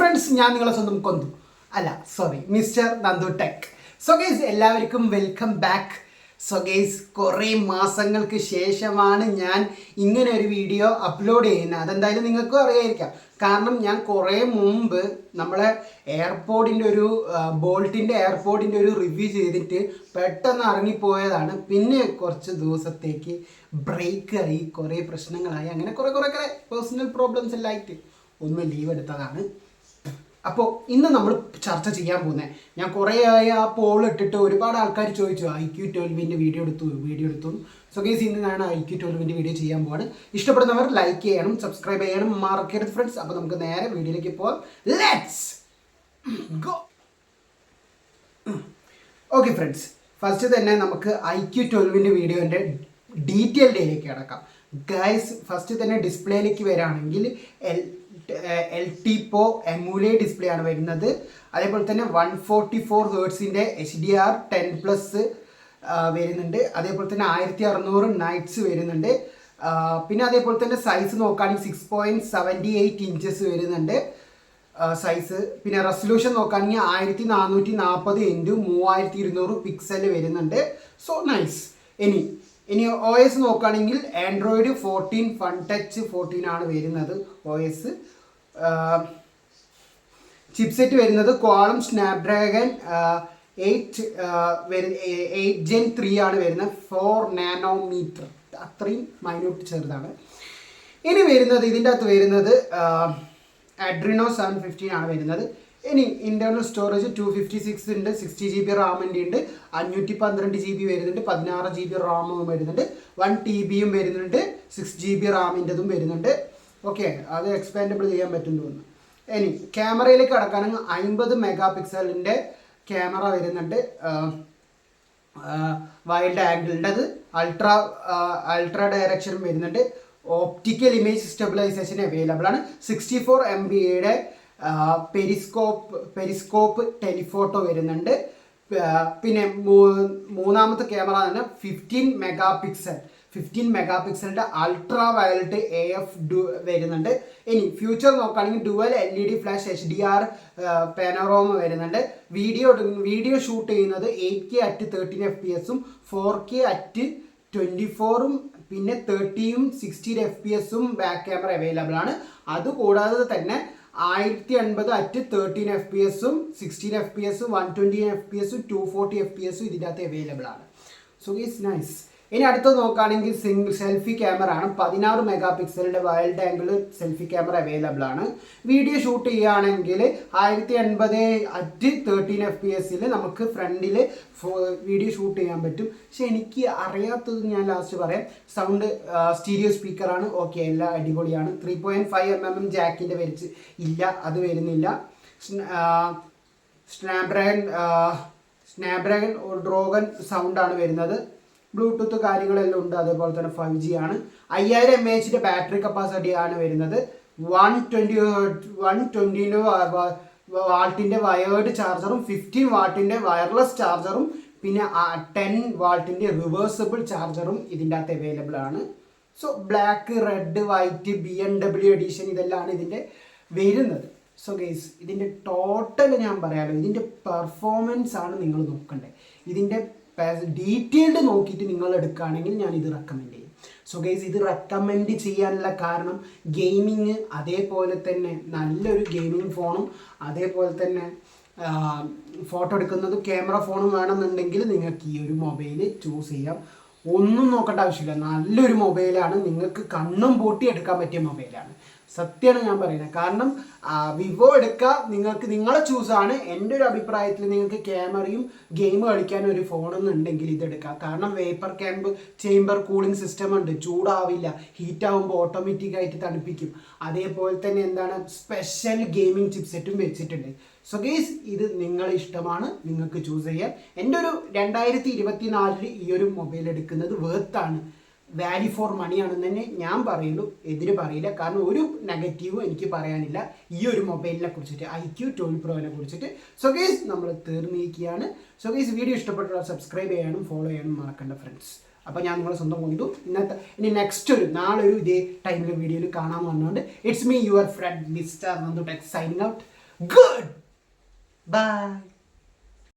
Friends ഞാൻ നിങ്ങളെ സ്വന്തം കൊന്തു. അല്ല sorry mister Nandu tech so guys എല്ലാവർക്കും വെൽക്കം ബാക്ക് സോ ഗൈസ് കുറേ മാസങ്ങൾക്ക് ശേഷമാണ് ഞാൻ ഇങ്ങനെ ഒരു വീഡിയോ അപ്ലോഡ് ചെയ്യുന്നത്. അതെന്തായാലും നിങ്ങൾക്കും അറിയായിരിക്കാം. കാരണം ഞാൻ കുറേ മുമ്പ് നമ്മളെ എയർപോർട്ടിന്റെ ഒരു ബോൾട്ടിന്റെ എയർപോർട്ടിന്റെ ഒരു റിവ്യൂ ചെയ്തിട്ട് പെട്ടെന്ന് ഇറങ്ങിപ്പോയതാണ്. പിന്നെ കുറച്ച് ദിവസത്തേക്ക് ബ്രേക്കായി കുറേ പ്രശ്നങ്ങളായി അങ്ങനെ കുറേ കുറേ കുറേ പേഴ്സണൽ പ്രോബ്ലംസ് എല്ലാം ആയിട്ട് ഒന്ന് ലീവ് എടുത്തതാണ്. അപ്പോൾ ഇന്ന് നമ്മൾ ചർച്ച ചെയ്യാൻ പോകുന്നത് ഞാൻ കുറേ ആയ ആ പോൾ ഇട്ടിട്ട് ഒരുപാട് ആൾക്കാർ ചോദിച്ചു ഐ ക്യു ട്വൽവിന്റെ വീഡിയോ എടുത്തു വീഡിയോ എടുത്തു സോ ഗേസ് ഇന്ന് ഞാൻ ഐ ക്യു ട്വൽവിന്റെ വീഡിയോ ചെയ്യാൻ പോവാണ്. ഇഷ്ടപ്പെടുന്നവർ ലൈക്ക് ചെയ്യണം സബ്സ്ക്രൈബ് ചെയ്യണം മറക്കരുത് ഫ്രണ്ട്സ് അപ്പോൾ നമുക്ക് നേരെ വീഡിയോയിലേക്ക് പോവാം. Let's go okay friends first തന്നെ നമുക്ക് ഐ ക്യു ട്വൽവിന്റെ വീഡിയോന്റെ ഡീറ്റെയിൽഡിലേക്ക് കിടക്കാം. ഗൈസ് ഫസ്റ്റ് തന്നെ ഡിസ്പ്ലേയിലേക്ക് വരാണെങ്കിൽ L L T PO AMOLED display ആണ് വരുന്നത്. അതേപോലെ തന്നെ one forty four ഹേർട്സിന്റെ H D R ten plus വരുന്നുണ്ട്. അതേപോലെ തന്നെ ആയിരത്തി അറുന്നൂറ് നൈറ്റ്സ് വരുന്നുണ്ട് പിന്നെ അതേപോലെ തന്നെ സൈസ് നോക്കുകയാണെങ്കിൽ six point seventy eight inches വരുന്നുണ്ട്. സൈസ് പിന്നെ റെസൊല്യൂഷൻ നോക്കുകയാണെങ്കിൽ ആയിരത്തി നാനൂറ്റി നാൽപ്പത് ഇന്റു മൂവായിരത്തി ഇരുന്നൂറ് പിക്സൽ വരുന്നുണ്ട്. സോ നൈസ് ഇനി ഇനി ഒ എസ് നോക്കുകയാണെങ്കിൽ Android fourteen fun touch fourteen ആണ് വരുന്നത് ഒ എസ് ചിപ്സെറ്റ് വരുന്നത് Qualcomm Snapdragon eight eight gen three ആണ് വരുന്നത്. ഫോർ നാനോമീറ്റർ അത്രയും മൈന്യൂട്ട് ചെറുതാണ്. ഇനി വരുന്നത് ഇതിന്റെ അകത്ത് വരുന്നത് അഡ്രിനോ സെവൻ ഫിഫ്റ്റീൻ ആണ് വരുന്നത്. ഇനി internal storage two fifty six ഉണ്ട് സിക്സ്റ്റി ജി ബി റാമിന്റെ ഉണ്ട് അഞ്ഞൂറ്റി പന്ത്രണ്ട് ജി ബി വരുന്നുണ്ട് പതിനാറ് ജി ബി റാമും വരുന്നുണ്ട് വൺ ടി ബിയും വരുന്നുണ്ട് സിക്സ് ജി ബി റാമിന്റെതും വരുന്നുണ്ട്. ഓക്കെ അത് എക്സ്പാൻഡബിൾ ചെയ്യാൻ പറ്റും തോന്നുന്നു. ഇനി ക്യാമറയിലേക്ക് കടക്കുകയാണെങ്കിൽ അൻപത് മെഗാ പിക്സലിന്റെ ക്യാമറ വരുന്നുണ്ട്. വൈൽഡ് ആംഗിളിന്റെത് അൾട്രാ അൾട്രാ ഡയറക്ഷനും വരുന്നുണ്ട്. ഓപ്റ്റിക്കൽ ഇമേജ് സ്റ്റെബിലൈസേഷൻ അവൈലബിൾ ആണ്. സിക്സ്റ്റി ഫോർ എം ബിയുടെ പെരിസ്കോപ്പ് പെരിസ്കോപ്പ് ടെലിഫോട്ടോ വരുന്നുണ്ട്. പിന്നെ മൂന്നാമത്തെ ക്യാമറ തന്നെ fifteen mega pixel fifteen mega പിക്സലിന്റെ ultra violet A F two വരുന്നുണ്ട്. ഇനി ഫ്യൂച്ചർ നോക്കുകയാണെങ്കിൽ dual L E D flash H D R panorama വരുന്നുണ്ട്. വീഡിയോ വീഡിയോ ഷൂട്ട് ചെയ്യുന്നത് eight K at thirteen F P എസും ഫോർ കെ അറ്റ് ട്വന്റി ഫോറും പിന്നെ തേർട്ടിയും sixteen F P എസും ബാക്ക് ക്യാമറ അവൈലബിൾ ആണ്. അതുകൂടാതെ തന്നെ ആയിരത്തി അൻപത് അറ്റ് തേർട്ടീൻ എഫ് പി എസും സിക്സ്റ്റീൻ എഫ് പി എസും വൺ ട്വന്റി എഫ് പി എസും ടു ഫോർട്ടി എഫ് പി എസും ഇതിന്റെ അകത്ത് അവൈലബിൾ ആണ്. സോ ഈസ് നൈസ് ഇനി അടുത്തത് നോക്കുകയാണെങ്കിൽ സിംഗിൾ സെൽഫി ക്യാമറ ആണ്. പതിനാറ് mega പിക്സലിന്റെ wide angle selfie camera available ആണ്. വീഡിയോ ഷൂട്ട് ചെയ്യുകയാണെങ്കിൽ ആയിരത്തി എൺപത് അറ്റ് തേർട്ടീൻ എഫ് പി എസിൽ നമുക്ക് ഫ്രണ്ടിൽ വീഡിയോ ഷൂട്ട് ചെയ്യാൻ പറ്റും. പക്ഷെ എനിക്ക് അറിയാത്തത് ഞാൻ ലാസ്റ്റ് പറയാം. സൗണ്ട് സ്റ്റീരിയോ സ്പീക്കറാണ് ഓക്കെ എല്ലാം അടിപൊളിയാണ്. Three point five M M M ജാക്കിന്റെ വരിച്ച്. ഇല്ല അത് വരുന്നില്ല. സ്നാപ്ഡ്രാഗൺ സ്നാപ്ഡ്രാഗൺ ഡ്രോഗൺ സൗണ്ടാണ് വരുന്നത്. ബ്ലൂടൂത്ത് കാര്യങ്ങളെല്ലാം ഉണ്ട്. അതേപോലെ തന്നെ ഫൈവ് ജി ആണ്. അയ്യായിരം എം എച്ചിന്റെ ബാറ്ററി കപ്പാസിറ്റി ആണ് വരുന്നത്. വൺ ട്വന്റി വൺ ട്വന്റിന്റെ വാട്ടിന്റെ വയേർഡ് ചാർജറും ഫിഫ്റ്റീൻ വാട്ടിന്റെ വയർലെസ് ചാർജറും പിന്നെ ടെൻ വാൾട്ടിന്റെ റിവേഴ്സിബിൾ ചാർജറും ഇതിന്റെ അകത്ത് അവൈലബിൾ ആണ്. So black red white B M W edition ഇതെല്ലാമാണ് ഇതിന്റെ വരുന്നത്. സോ ഗെയ്സ് ഇതിന്റെ ടോട്ടൽ ഞാൻ പറയാമല്ലോ ഇതിന്റെ പെർഫോമൻസ് ആണ് നിങ്ങൾ നോക്കേണ്ടത് ഇതിന്റെ ഡീറ്റെയിൽഡ് നോക്കിയിട്ട് നിങ്ങൾ എടുക്കുകയാണെങ്കിൽ ഞാൻ ഇത് റെക്കമെൻഡ് ചെയ്യും. സോ ഗൈസ് ഇത് റെക്കമെൻഡ് ചെയ്യാനുള്ള കാരണം ഗെയിമിങ് അതേപോലെ തന്നെ നല്ലൊരു ഗെയിമിംഗ് ഫോണും അതേപോലെ തന്നെ ഫോട്ടോ എടുക്കുന്നത് ക്യാമറ ഫോണും വേണമെന്നുണ്ടെങ്കിൽ നിങ്ങൾക്ക് ഈ ഒരു മൊബൈൽ ചൂസ് ചെയ്യാം. ഒന്നും നോക്കേണ്ട ആവശ്യമില്ല. നല്ലൊരു മൊബൈലാണ് നിങ്ങൾക്ക് കണ്ണും പൂട്ടി എടുക്കാൻ പറ്റിയ മൊബൈലാണ് സത്യമാണ് ഞാൻ പറയുന്നത്. കാരണം വിവോ എടുക്കുക നിങ്ങൾക്ക് നിങ്ങളെ ചൂസാണ് എന്റെ ഒരു അഭിപ്രായത്തിൽ നിങ്ങൾക്ക് ക്യാമറയും ഗെയിം കളിക്കാൻ ഒരു ഫോണെന്നുണ്ടെങ്കിൽ ഇതെടുക്കുക കാരണം vapour camp chamber cooling system ഉണ്ട്. ചൂടാവില്ല. ഹീറ്റ് ഓട്ടോമാറ്റിക് ആയിട്ട് തണുപ്പിക്കും. അതേപോലെ തന്നെ എന്താണ്? സ്പെഷ്യൽ ഗെയിമിംഗ് ചിപ്സെറ്റും വെച്ചിട്ടുണ്ട്. സോ ഗെയ്സ് ഇത് നിങ്ങളെ ഇഷ്ടമാണ്. നിങ്ങൾക്ക് ചൂസ് ചെയ്യാം എന്റെ ഒരു രണ്ടായിരത്തി ഇരുപത്തി നാലിൽ ഈ ഒരു മൊബൈൽ എടുക്കുന്നത് വേർത്താണ് വാല്യൂ ഫോർ മണിയാണെന്ന് തന്നെ ഞാൻ പറയുള്ളൂ എതിര് പറയില്ല. കാരണം ഒരു നെഗറ്റീവും എനിക്ക് പറയാനില്ല. ഈ ഒരു മൊബൈലിനെ കുറിച്ചിട്ട് ഐ ക്യു ട്വൽവ് പ്രോനെ കുറിച്ചിട്ട്. സോ നമ്മൾ തീർന്നിരിക്കുകയാണ് സോ വീഡിയോ ഇഷ്ടപ്പെട്ടുള്ള സബ്സ്ക്രൈബ് ചെയ്യാനും ഫോളോ ചെയ്യാനും മറക്കണ്ട ഫ്രണ്ട്സ് അപ്പോൾ ഞാൻ നിങ്ങളെ സ്വന്തം കൊണ്ടു. ഇന്നത്തെ ഇനി നെക്സ്റ്റ് ഒരു നാളെ ഒരു ഇതേ ടൈമിൽ വീഡിയോയിൽ കാണാൻ വന്നുകൊണ്ട് it's me your friend mister Nandu tech signing out good bye